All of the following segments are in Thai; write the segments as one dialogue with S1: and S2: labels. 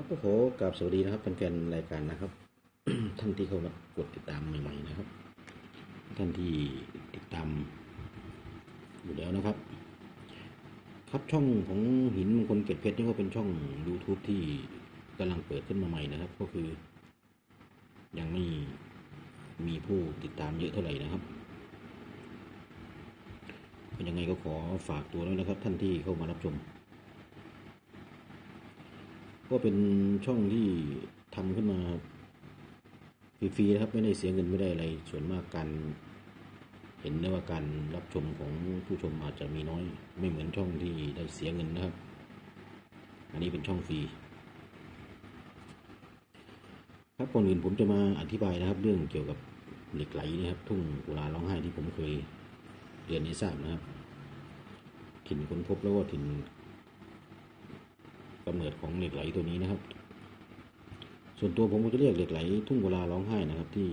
S1: ครับก็ขอกราบสวัสดีนะครับแฟนๆรายการนะครับ ท่านที่เข้ามากดติดตามใหม่ๆนะครับ ท่านที่ติดตามอยู่แล้วนะครับ ครับช่องของหินมงคลเกตเพชรนี่ก็เป็นช่อง YouTube ที่กำลังเปิดขึ้นมาใหม่นะครับ ก็คือ ยังไม่มีผู้ติดตามเยอะเท่าไหร่นะครับเป็นยังไงก็ขอฝากตัวด้วยนะครับ ท่านที่เข้ามารับชม ก็เป็นช่องที่ทำขึ้นมาฟรีๆนะครับไม่ได้เสียเงินไม่ได้อะไรส่วนมากการเห็นได้ว่าการรับชมของผู้ชมอาจจะมีน้อยไม่เหมือนช่องที่ได้เสียเงินนะครับ อันนี้เป็นช่องฟรีครับก่อนอื่นผมจะมาอธิบายนะครับ เรื่องเกี่ยวกับเหล็กไหลนะครับ ทุ่งกุลาร้องไห้ที่ผมเคยเรียนให้ทราบนะครับ ถิ่นค้นพบแล้วก็ถิ่น กำเนิดของเหล็กไหลตัวนี้นะครับ ส่วนตัวผมก็จะเรียกเหล็กไหล ทุ่งกุลาร้องไห้นะครับที่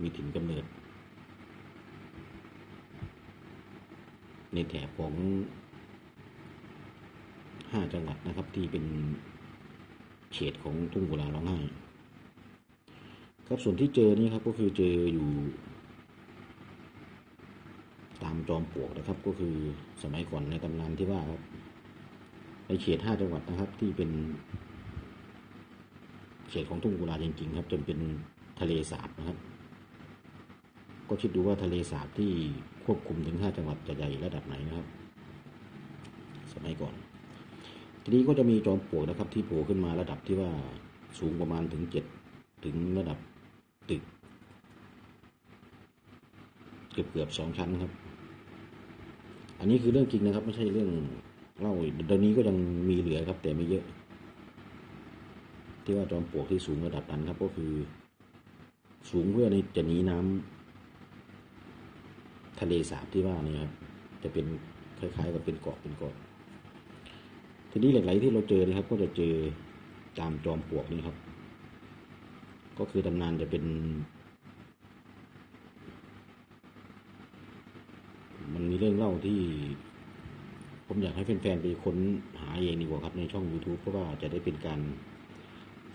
S1: มีถิ่นกำเนิด ในแถบของห้าจังหวัดนะครับที่เป็นเขตของทุ่งกุลาร้องไห้ครับส่วนที่เจอนี่ครับก็คือเจออยู่ ตามจอมปลวกนะครับ ก็คือสมัยก่อนในตำนานที่ว่าครับ เขตห้าจังหวัดนะครับ ที่เป็น เขตของทุ่งกุลาจริงๆครับ จนเป็นทะเลสาบนะครับ ก็คิดดูว่าทะเลสาบที่ควบคุมถึงห้าจังหวัดจะใหญ่ระดับไหนนะครับ สมัยก่อน ทีนี้ก็จะมีจอมปลวกนะครับ ที่โผล่ขึ้นมาระดับที่ว่าสูงประมาณถึงเจ็ดถึงระดับตึก เกือบเกือบสองชั้นครับ อันนี้คือเรื่องจริงนะครับ ไม่ใช่เรื่อง เล่าเดี๋ยวนี้ก็ยังมีเหลือครับ แต่ไม่เยอะ ที่ว่าจอมปลวกที่สูงระดับนั้นครับ ก็คือ สูงเพื่อในจะหนีน้ำทะเลสาบที่ว่านี่ครับจะเป็นคล้ายๆกับเป็นเกาะเป็นเกาะทีนี้เหล็กไหลที่เราเจอนะครับ ก็จะเจอตามจอมปลวกนี่ครับ ก็คือตำนานจะเป็น มันมีเรื่องเล่าที่ ผมอยากให้แฟนๆไปค้นหาเองดีกว่าครับในช่อง YouTube เพราะว่าจะได้เป็นการ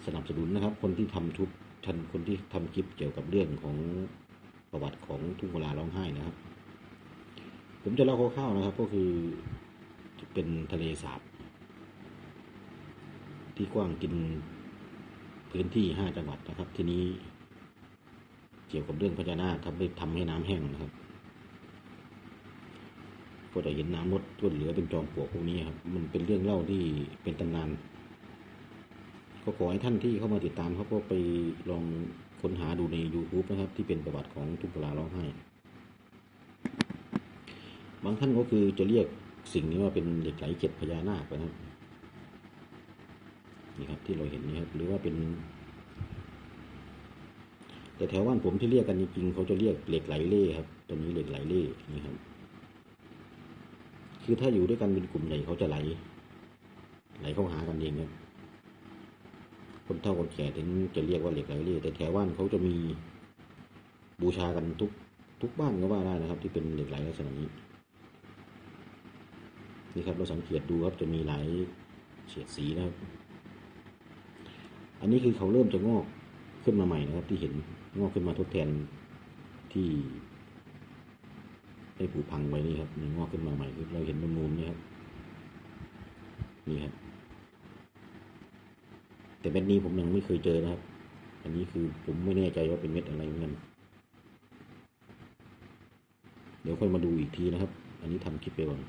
S1: สนับสนุนนะครับ คนที่ทำทุกท่านคนที่ทำคลิปเกี่ยวกับเรื่องของประวัติของทุ่งกุลาร้องไห้นะครับ ผมจะเล่าคร่าวๆนะครับ ก็คือเป็นทะเลสาบที่กว้างกินพื้นที่ห้าจังหวัดนะครับ ทีนี้เกี่ยวกับเรื่องพญานาคทำให้ทำให้น้ำแห้งนะครับ ก็จะเห็นน้ำลดท่วนเหลือเป็นจอมปลวกพวกนี้ครับมันเป็นเรื่องเล่าที่เป็นตำนาน ก็ขอให้ท่านที่เข้ามาติดตามเขาก็ไปลองค้นหาดูใน YouTube นะครับ ที่เป็นประวัติของทุ่งกุลาร้องไห้ บางท่านก็คือจะเรียกสิ่งนี้ว่าเป็นเหล็กไหลเจ็ดพญานาคนะครับนี่ครับที่เราเห็นนี่ครับ หรือว่าเป็น แต่แถวบ้านผมที่เรียกกันจริงๆเขาจะเรียกเหล็กไหลเล่ครับตัวนี้เหล็กไหลเล่นี่ครับ คือถ้าอยู่ด้วยกันเป็นกลุ่มใหญ่เขาจะไหล ไหลเข้าหากันเองครับคนเฒ่าคนแก่ถึงจะเรียกว่าเหล็กไหลเล่แต่แถวบ้านเขาจะมีบูชากันทุกทุกบ้านก็ว่าได้นะครับ ที่เป็นเหล็กไหลลักษณะนี้นี่ครับเราสังเกตดูครับจะมีหลายเฉดสีนะครับ อันนี้คือเขาเริ่มจะงอกขึ้นมาใหม่นะครับ ที่เห็นงอกขึ้นมาทดแทนที่ ได้ผุพังไว้นี่ครับนี่งอกขึ้นมาใหม่คือเราเห็นนูนๆนี่ครับ นี่ครับ แต่เม็ดนี้ผมยังไม่เคยเจอนะครับ อันนี้คือผมไม่แน่ใจว่าเป็นเม็ดอะไรเหมือนกัน เดี๋ยวค่อยมาดูอีกทีนะครับ อันนี้ทำคลิปไปก่อน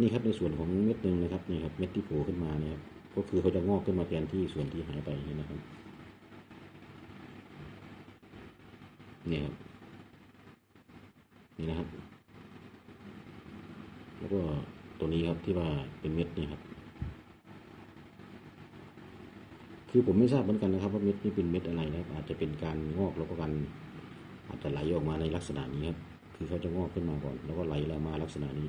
S1: นี่ครับในส่วนของเม็ดหนึ่งนะครับ นี่ครับ เม็ดที่โผล่ขึ้นมาเนี่ยครับ ก็คือเขาจะงอกขึ้นมาแทนที่ส่วนที่หายไปนี่นะครับ เนี่ยครับ นี่นะครับ แล้วก็ตัวนี้ครับที่ว่าเป็นเม็ดนี่ครับ คือผมไม่ทราบเหมือนกันนะครับว่าเม็ดนี้เป็นเม็ดอะไรนะครับ อาจจะเป็นการงอกแล้วก็การอาจจะไหลออกมาในลักษณะนี้ครับ คือเขาจะงอกขึ้นมาก่อน แล้วก็ไหลออกมาลักษณะนี้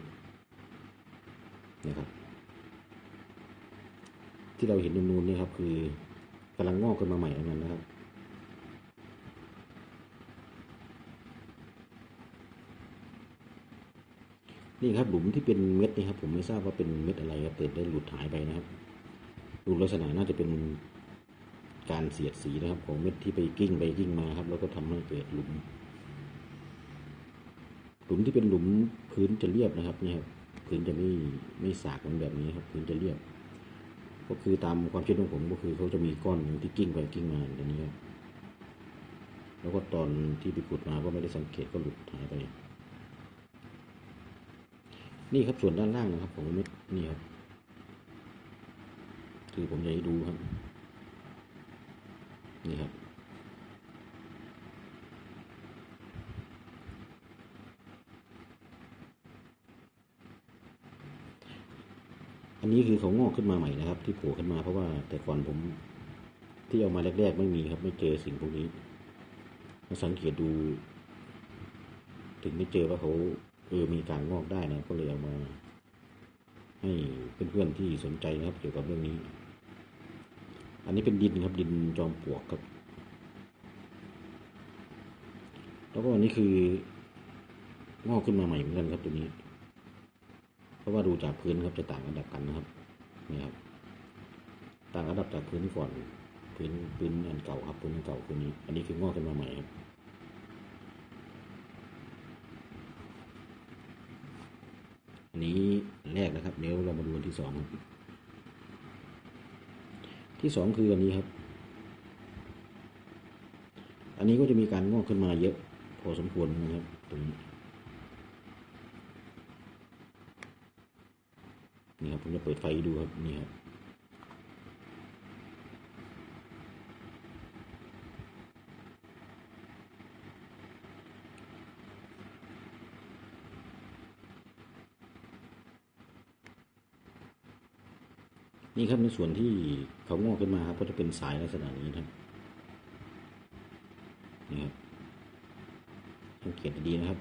S1: นะครับ ที่เราเห็นนูนๆนี่ครับ คือกำลังงอกขึ้นมาใหม่ทั้งนั้นนะครับ ท นี่ครับหลุมที่เป็นเม็ดนี่ครับ ผมไม่ทราบว่าเป็นเม็ดอะไรครับแต่ได้หลุดหายไปนะครับดูลักษณะน่าจะเป็นการเสียดสีนะครับ ของเม็ดที่ไปกิ้งไปกิ้งมาครับ แล้วก็ทำให้เกิดหลุม หลุมที่เป็นหลุมพื้นจะเรียบนะครับเนี่ยครับพื้นจะไม่ไม่สากเหมือนแบบนี้ครับ พื้นจะเรียบ ก็คือตามความคิดของผมก็คือเขาจะมีก้อนที่กิ้งไปกิ้งมาอย่างนี้ครับแล้วก็ตอนที่ไปขุดมาก็ไม่ได้สังเกตก็หลุดหายไป นี่ครับส่วนด้านล่างนะครับของเม็ดนี่ครับคือผมอยากให้ดูครับ นี่ครับ อันนี้คือเขางอกขึ้นมาใหม่นะครับ ที่โผล่ขึ้นมาเพราะว่าแต่ก่อนผมที่เอามาแรกๆไม่มีครับ ไม่เจอสิ่งพวกนี้มาสังเกตดู ถึงไม่เจอว่าเขา เออมีการงอกได้นะก็เลยเอามาให้เพื่อนๆที่สนใจนะครับ เกี่ยวกับเรื่องนี้ อันนี้เป็นดินครับ ดินจอมปลวกครับ แล้วก็อันนี้คืองอกขึ้นมาใหม่เหมือนกันครับตัวนี้ เพราะว่าดูจากพื้นครับจะต่างระดับกันนะครับนี่ครับ ต่างระดับจากพื้นก่อน พื้นพื้นอันเก่าครับพื้นอันเก่าตัวนี้ อันนี้คืองอกขึ้นมาใหม่ครับ อั นี้แรกนะครับเดี๋ยวเรามาดูอันที่สองครับที่สองคืออันนี้ครับ อันนี้ก็จะมีการงอกขึ้นมาเยอะ พอสมควรนะครับตรงนี้นี่ครับผมจะเปิดไฟดูครับนี่ครับ นี่ครับในส่วนที่เขางอกขึ้นมาครับก็จะเป็นสายลักษณะนี้นะครับนี่ครับสังเกตดีนะครับ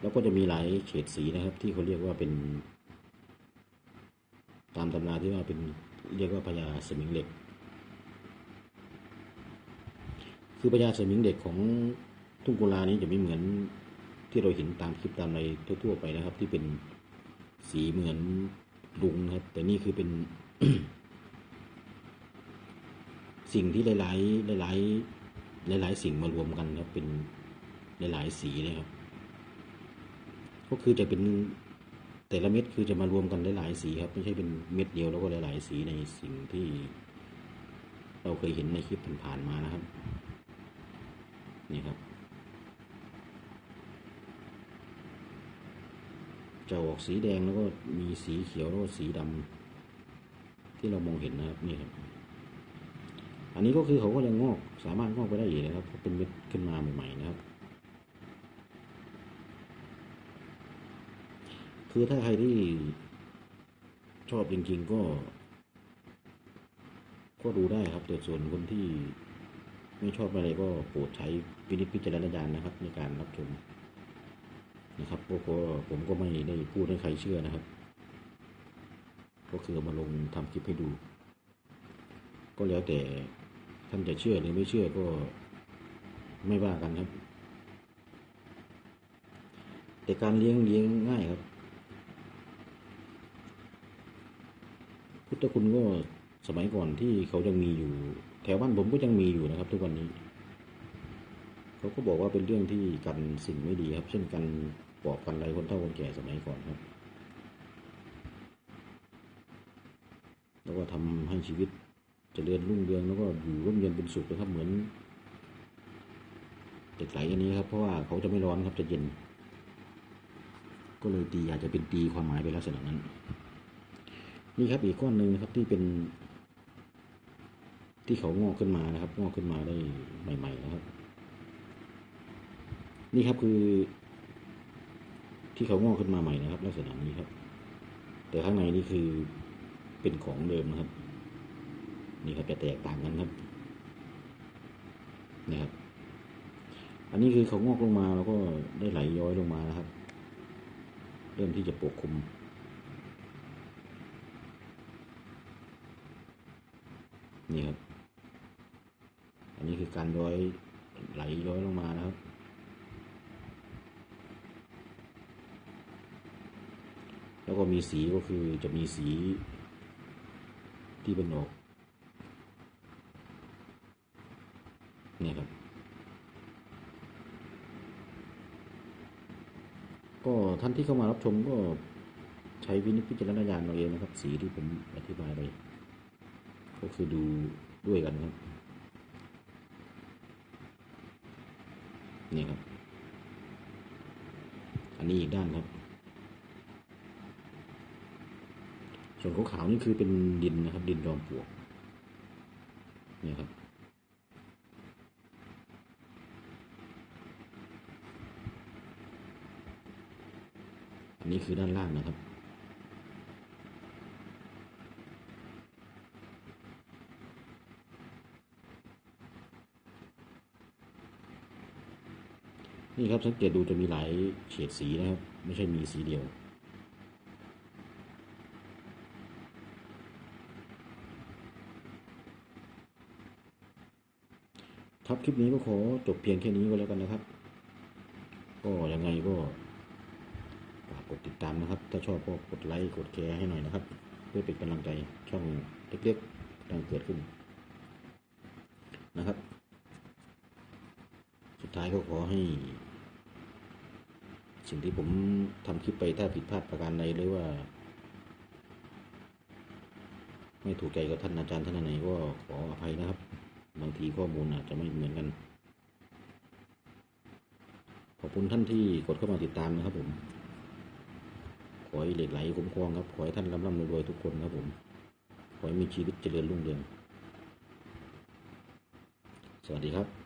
S1: แล้วก็จะมีหลายเฉดสีนะครับ ที่เขาเรียกว่าเป็น ตามตำราที่ว่าเป็นเรียกว่าพญาสมิงเหล็ก คือพญาสมิงเหล็กของทุ่งกุลานี้จะไม่เหมือนที่เราเห็นตามคลิปตามอะไรทั่วๆไปนะครับ ที่เป็นสีเหมือนลุงนะครับ แต่นี่คือเป็น สิ่งที่หลายๆหลายๆหลาย ๆ สิ่งมารวมกันครับเป็นหลาย ๆ สีเลยครับ ก็คือจะเป็นแต่ละเม็ดคือจะมารวมกันหลาย ๆ สีครับ ไม่ใช่เป็นเม็ดเดียวแล้วก็หลาย ๆ สีในสิ่งที่ เราเคยเห็นในคลิปผ่านๆมานะครับ นี่ครับ จะออกสีแดงแล้วก็มีสีเขียวแล้วก็สีดำ ที่เรามองเห็นนะครับนี่ครับอันนี้ก็คือเขาก็ยังงอกสามารถงอกไปได้อีกนะครับเพราะเป็นเม็ดขึ้นมาใหม่ๆนะครับ คือถ้าใครที่ชอบจริงๆก็ ก็ดูได้ครับแต่ส่วนคนที่ไม่ชอบอะไรก็โปรดใช้วินิจพิจารณญาณนะครับ ในการรับชมนะครับก็ก็ผมก็ไม่ได้พูดให้ใครเชื่อนะครับ ก็คือมาลงทำคลิปให้ดู ก็แล้วแต่ท่านจะเชื่อหรือไม่เชื่อก็ไม่ว่ากันครับ แต่การเลี้ยงเลี้ยงง่ายครับ พุทธคุณก็สมัยก่อนที่เขายังมีอยู่ แถวบ้านผมก็ยังมีอยู่นะครับ ทุกวันนี้ เขาก็บอกว่าเป็นเรื่องที่กันสิ่งไม่ดีครับ เช่นกันปอบกันอะไรคนเฒ่าคนแก่สมัยก่อนครับ แล้วก็ทำให้ชีวิตจเจริญรุ่งเรืองแล้วก็อยู่ร่มเย็นเป็นสุขนะครับเหมือนเด็กไหลอันนี้ครับเพราะว่าเขาจะไม่ร้อนครับจะเย็น ก็เลยตีอาจจะเป็นตีความหมายไปลักษณะนั้น นี่ครับอีกก้อนหนึ่งนะครับที่เป็น ที่เขางอกขึ้นมานะครับ งอกขึ้นมาได้ใหม่ ๆ นะครับ นี่ครับคือ ที่เขางอกขึ้นมาใหม่นะครับ ลักษณะนี้ครับ แต่ข้างในนี่คือ เป็นของเดิมนะครับ นี่ครับจะแตกต่างกันครับนี่ครับ อันนี้คือเขางอกลงมาแล้วก็ได้ไหลย้อยลงมานะครับ เริ่มที่จะปกคลุมนี่ครับ อันนี้คือการย้อยไหลย้อยลงมานะครับก็มีสีก็คือจะมีสี ที่เป็นอกเนี่ยครับ ก็ท่านที่เข้ามารับชมก็ใช้วินิจพิจารณญาณเอาเองนะครับ สีที่ผมอธิบายไปก็คือดูด้วยกันครับ นี่ครับ อันนี้อีกด้านครับ ส่วนขาวๆนี่คือเป็นดินนะครับ ดินจอมปลวกนี่ครับอันนี้คือด้านล่างนะครับ นี่ครับสังเกตดูจะมีหลายเฉดสีนะครับ ไม่ใช่มีสีเดียว คลิปนี้ก็ขอจบเพียงแค่นี้ก็แล้วกันนะครับ ก็ยังไงก็ฝากกดติดตามนะครับ ถ้าชอบก็กดไลค์กดแชร์ให้หน่อยนะครับ เพื่อเป็นกำลังใจช่องเล็กๆกำลังเกิดขึ้นนะครับ สุดท้ายก็ขอให้ สิ่งที่ผมทำคลิปไปถ้าผิดพลาดประการใดหรือว่า ไม่ถูกใจกับท่านอาจารย์ท่านไหนก็ขออภัยนะครับ บางทีข้อมูลอาจจะไม่เหมือนกัน ขอบคุณท่านที่กดเข้ามาติดตามนะครับผม ขอให้เหล็กไหลคุ้มครองครับ ขอให้ท่านร่ำร่ำรวยทุกคนครับผม ขอให้มีชีวิตเจริญรุ่งเรือง สวัสดีครับ